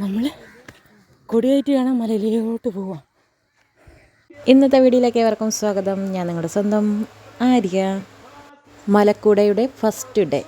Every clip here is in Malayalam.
നമ്മൾ കൊടിയേറ്റ് കാണാൻ മലയിലോട്ട് പോവാം. ഇന്നത്തെ വീഡിയോയിലേക്ക് ഏവർക്കും സ്വാഗതം. ഞാൻ നിങ്ങളുടെ സ്വന്തം ആര്യ. മലക്കൂടയുടെ ഫസ്റ്റ് ഡേ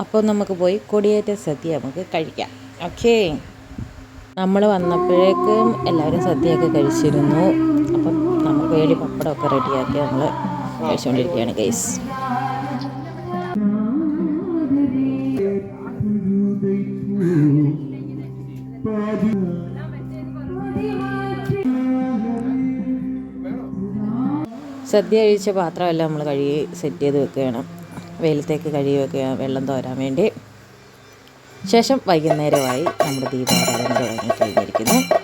അപ്പോൾ നമുക്ക് പോയി കൊടിയേറ്റ സദ്യ നമുക്ക് കഴിക്കാം. ഓക്കേ നമ്മൾ വന്നപ്പോഴേക്കും എല്ലാവരും സദ്യയൊക്കെ കഴിച്ചിരുന്നു. അപ്പം നമുക്ക് വേണ്ടി പപ്പടമൊക്കെ റെഡിയാക്കി നമ്മൾ കഴിച്ചുകൊണ്ടിരിക്കുകയാണ് ഗൈസ് സദ്യ കഴിച്ച പാത്രമെല്ലാം നമ്മൾ കഴുകി സെറ്റ് ചെയ്ത് വെക്കുകയാണ്. വെയിലത്തേക്ക് കഴിയുകയൊക്കെ വെള്ളം തോരാൻ വേണ്ടി ശേഷം വൈകുന്നേരമായി നമ്മുടെ ദീപാരാധന തുടങ്ങി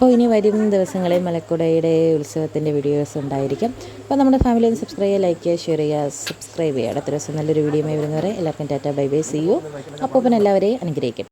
അപ്പോൾ ഇനി വരുന്ന ദിവസങ്ങളിൽ മലക്കുടയുടെ ഉത്സവത്തിന്റെ വീഡിയോസ് ഉണ്ടായിരിക്കും. അപ്പോൾ നമ്മുടെ ഫാമിലി ഒന്ന് സബ്സ്ക്രൈബ് ചെയ്യുക ലൈക്ക് ചെയ്യുക ഷെയർ ചെയ്യുക സബ്സ്ക്രൈബ് ചെയ്യുക. അടുത്ത ദിവസം നല്ലൊരു വീഡിയോ വരുന്നവരെ എല്ലാവർക്കും tata bye bye see you അപ്പോൾ പിന്നെ എല്ലാവരെയും അനുഗ്രഹിക്കും